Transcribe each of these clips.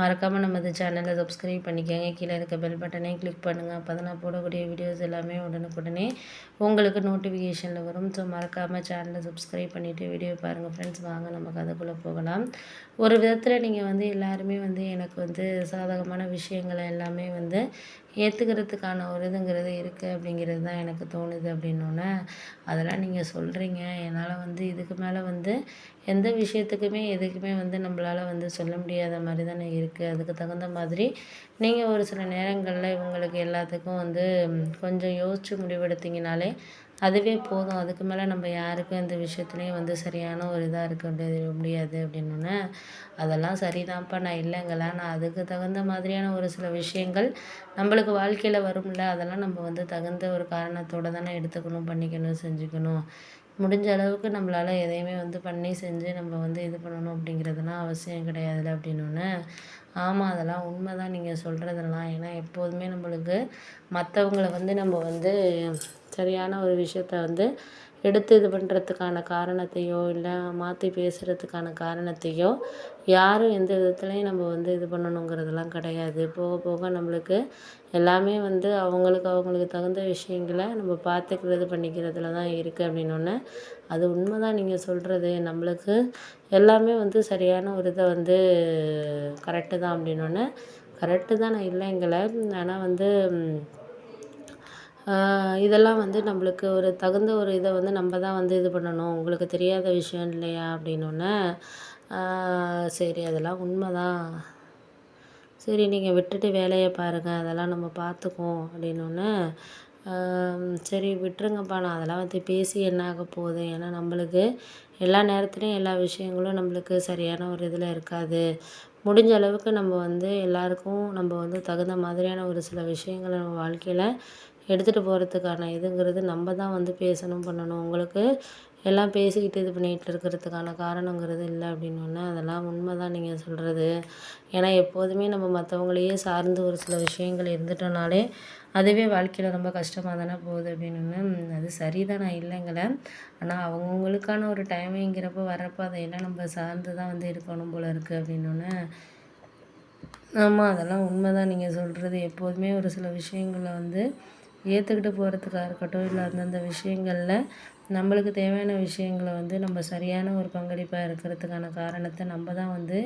மறக்காமல் நம்ம இந்த சேனலை சப்ஸ்கிரைப் பண்ணிக்கோங்க. கீழே இருக்க பெல் பட்டனே கிளிக் பண்ணுங்கள் அப்போ தான் நான் போடக்கூடிய வீடியோஸ் எல்லாமே உடனுக்குடனே உங்களுக்கு நோட்டிஃபிகேஷனில் வரும். ஸோ மறக்காமல் சேனலை சப்ஸ்கிரைப் பண்ணிவிட்டு வீடியோ பாருங்கள் ஃப்ரெண்ட்ஸ் வாங்க நம்ம கதைக்குள்ளே போகலாம். ஒரு விதத்தில் நீங்கள் வந்து எல்லாருமே வந்து எனக்கு வந்து சாதகமான விஷயங்களை எல்லாமே வந்து ஏற்றுக்கிறதுக்கான ஒரு இதுங்கிறது இருக்குது அப்படிங்கிறது தான் எனக்கு தோணுது அப்படின்னோடனே அதெல்லாம் நீங்கள் சொல்கிறீங்க என்னால் வந்து இதுக்கு மேலே வந்து எந்த விஷயத்துக்குமே எதுக்குமே வந்து நம்மளால் வந்து சொல்ல முடியாத மாதிரி தானே இருக்குது அதுக்கு தகுந்த மாதிரி நீங்கள் ஒரு சில நேரங்களில் இவங்களுக்கு எல்லாத்துக்கும் வந்து கொஞ்சம் யோசித்து முடிவெடுத்தீங்கனாலே அதுவே போதும். அதுக்கு மேலே நம்ம யாருக்கும் எந்த விஷயத்துலையும் வந்து சரியான ஒரு இதாக இருக்க முடியாது அப்படின்னோடனே அதெல்லாம் சரிதான்ப்பா. நான் இல்லைங்களா? நான் அதுக்கு தகுந்த மாதிரியான ஒரு சில விஷயங்கள் நம்மளுக்கு வாழ்க்கையில் வரும்ல. அதெல்லாம் நம்ம வந்து தகுந்த ஒரு காரணத்தோடு தானே எடுத்துக்கணும் பண்ணிக்கணும் செஞ்சுக்கணும். முடிஞ்ச அளவுக்கு நம்மளால் எதையுமே வந்து பண்ணி செஞ்சு நம்ம வந்து இது பண்ணணும் அப்படிங்கிறதுலாம் அவசியம் கிடையாதுல்ல அப்படின்னோடனே ஆமாம் அதெல்லாம் உண்மை தான் நீங்கள் சொல்கிறதெல்லாம் ஏன்னா எப்போதுமே நம்மளுக்கு மற்றவங்கள வந்து நம்ம வந்து சரியான ஒரு விஷயத்த வந்து எடுத்து இது பண்ணுறதுக்கான காரணத்தையோ இல்லை மாற்றி பேசுகிறதுக்கான காரணத்தையோ யாரும் எந்த விதத்துலையும் நம்ம வந்து இது பண்ணணுங்கிறதெல்லாம் கிடையாது. போக போக நம்மளுக்கு எல்லாமே வந்து அவங்களுக்கு அவங்களுக்கு தகுந்த விஷயங்களை நம்ம பார்த்துக்கிறது பண்ணிக்கிறதுல தான் இருக்குது அப்படின்னோடனே அது உண்மை தான் நீங்கள் சொல்கிறது நம்மளுக்கு எல்லாமே வந்து சரியான ஒரு இதை வந்து கரெக்டு தான் அப்படின்னோடனே கரெக்டு தான் நான் இல்லைங்களை ஆனால் வந்து இதெல்லாம் வந்து நம்மளுக்கு ஒரு தகுந்த ஒரு இதை வந்து நம்ம தான் வந்து இது பண்ணணும். உங்களுக்கு தெரியாத விஷயம் இல்லையா அப்படின்னோடனே சரி அதெல்லாம் உண்மை தான். சரி நீங்கள் விட்டுட்டு வேலையை பாருங்கள் அதெல்லாம் நம்ம பார்த்துக்குவோம் அப்படின்னோடனே சரி விட்டுருங்கப்பா. நான் அதெல்லாம் வந்து பேசி என்ன ஆக போகுது? ஏன்னா நம்மளுக்கு எல்லா நேரத்துலையும் எல்லா விஷயங்களும் நம்மளுக்கு சரியான ஒரு இதில் இருக்காது. முடிஞ்ச அளவுக்கு நம்ம வந்து எல்லாருக்கும் நம்ம வந்து தகுந்த மாதிரியான ஒரு சில விஷயங்களை நம்ம வாழ்க்கையில் எடுத்துகிட்டு போகிறதுக்கான இதுங்கிறது நம்ம தான் வந்து பேசணும் பண்ணணும். உங்களுக்கு எல்லாம் பேசிக்கிட்டு இது பண்ணிகிட்டு இருக்கிறதுக்கான காரணங்கிறது இல்லை அப்படின்னோடனே அதெல்லாம் உண்மை தான் நீங்கள் சொல்கிறது ஏன்னா எப்போதுமே நம்ம மற்றவங்களையே சார்ந்து ஒரு சில விஷயங்கள் இருந்துட்டோம்னாலே அதுவே வாழ்க்கையில் ரொம்ப கஷ்டமாக தானே போகுது அப்படின்னு அது சரி தான் நான் இல்லைங்கல. ஆனால் அவங்கவுங்களுக்கான ஒரு டைமிங்கிறப்போ வர்றப்போ அதையெல்லாம் நம்ம சார்ந்து தான் வந்து இருக்கணும் போல் இருக்குது அப்படின்னோடனே ஆமாம் அதெல்லாம் உண்மை தான் நீங்கள் சொல்கிறது எப்போதுமே ஒரு சில விஷயங்கள வந்து ஏற்றுக்கிட்டு போகிறதுக்காக இருக்கட்டும் இல்லை அந்தந்த விஷயங்களில் நம்மளுக்கு தேவையான விஷயங்களை வந்து நம்ம சரியான ஒரு பங்களிப்பாக இருக்கிறதுக்கான காரணத்தை நம்ம தான் வந்து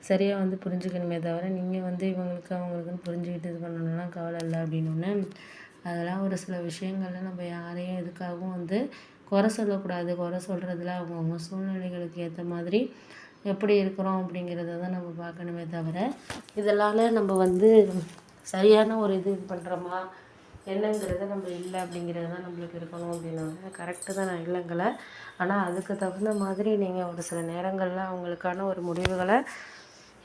சரியாக வந்து புரிஞ்சுக்கணுமே தவிர நீங்கள் வந்து இவங்களுக்கு அவங்களுக்குன்னு புரிஞ்சுக்கிட்டு இது பண்ணணும்லாம் கவலை இல்லை அப்படின்னோடனே அதெல்லாம் ஒரு சில விஷயங்களில் நம்ம யாரையும் எதுக்காகவும் வந்து குறை சொல்லக்கூடாது. குறை சொல்கிறதுல அவங்கவுங்க சூழ்நிலைகளுக்கு ஏற்ற மாதிரி எப்படி இருக்கிறோம் அப்படிங்கிறத தான் நம்ம பார்க்கணுமே தவிர இதனால் நம்ம வந்து சரியான ஒரு இது இது பண்ணுறோமா என்னங்கிறத நம்ம இல்லை அப்படிங்கிறது தான் நம்மளுக்கு இருக்கணும் அப்படின்னாங்க கரெக்டு தான் நான் இல்லைங்கல ஆனால் அதுக்கு தகுந்த மாதிரி நீங்கள் ஒரு சில நேரங்களில் அவங்களுக்கான ஒரு முடிவுகளை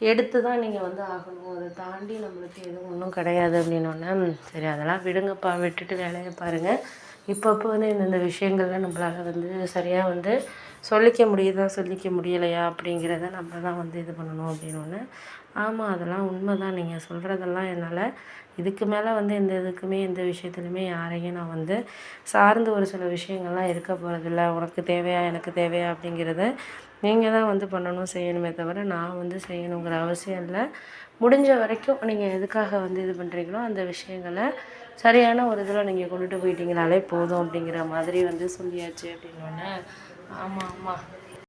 எடுத்து தான் நீங்கள் வந்து ஆகணும். அதை தாண்டி நம்மளுக்கு எதுவும் ஒன்றும் கிடையாது அப்படின்னோடனே சரி அதெல்லாம் விடுங்கப்பா விட்டுட்டு வேலையை பாருங்கள் இப்பப்போ வந்து இந்தந்த விஷயங்கள்லாம் நம்மளால் வந்து சரியாக வந்து சொல்லிக்க முடியுதா சொல்லிக்க முடியலையா அப்படிங்கிறத நம்ம தான் வந்து இது பண்ணணும் அப்படின்னோடனே ஆமாம் அதெல்லாம் உண்மை தான் நீங்கள் சொல்கிறதெல்லாம் என்னால் இதுக்கு மேலே வந்து எந்த இதுக்குமே எந்த விஷயத்துலையுமே யாரையும் நான் வந்து சார்ந்து ஒரு சில விஷயங்கள்லாம் இருக்க போகிறதில்ல உனக்கு தேவையா எனக்கு தேவையா அப்படிங்கிறத நீங்கள் தான் வந்து பண்ணணும் செய்யணுமே தவிர நான் வந்து செய்யணுங்கிற அவசியம் இல்லை. முடிஞ்ச வரைக்கும் நீங்கள் எதுக்காக வந்து இது பண்ணுறீங்களோ அந்த விஷயங்களை சரியான ஒரு இதில் நீங்கள் கொண்டுட்டு போயிட்டீங்கனாலே போதும் அப்படிங்கிற மாதிரி வந்து சொல்லியாச்சு அப்படின்னோடனே ஆமாம் ஆமாம்